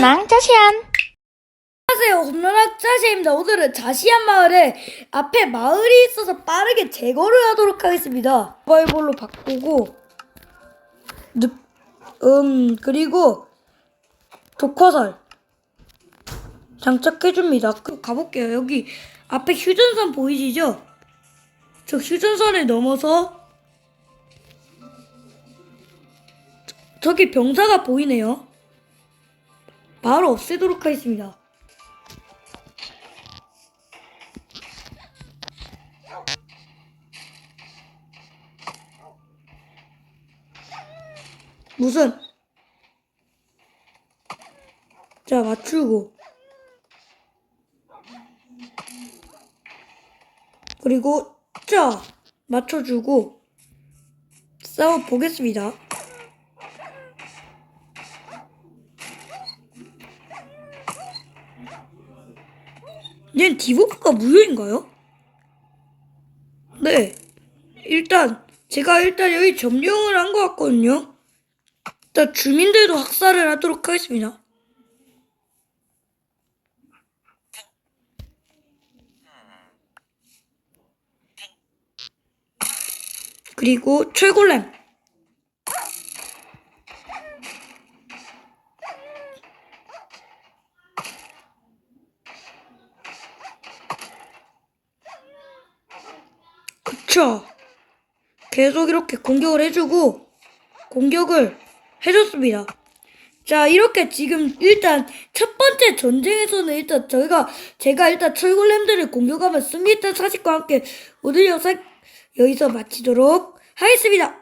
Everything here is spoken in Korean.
홈런왕 짜시안 안녕하세요. 홈런학 짜시입니다. 오늘은 자시안 마을에 앞에 마을이 있어서 빠르게 제거를 하도록 하겠습니다. 바이볼로 바꾸고 늪, 음 그리고 독화살 장착해줍니다. 그, 가볼게요. 여기 앞에 휴전선 보이시죠? 저 휴전선을 넘어서 저- 저기 병사가 보이네요. 바로 없애도록 하겠습니다. 무슨 자 맞추고 그리고 자 맞춰주고 싸워 보겠습니다. 얘는 디버프가 무효인가요? 네. 일단 제가 일단 여기 점령을 한 것 같거든요. 일단 주민들도 학살을 하도록 하겠습니다. 그리고 철골렘. 그쵸. 계속 이렇게 공격을 해주고 공격을 해줬습니다. 자 이렇게 지금 일단 첫 번째 전쟁에서는 일단 저희가 제가 일단 철골렘들을 공격하면 승리 했던 사실과 함께 오늘 영상 여기서 마치도록 하겠습니다.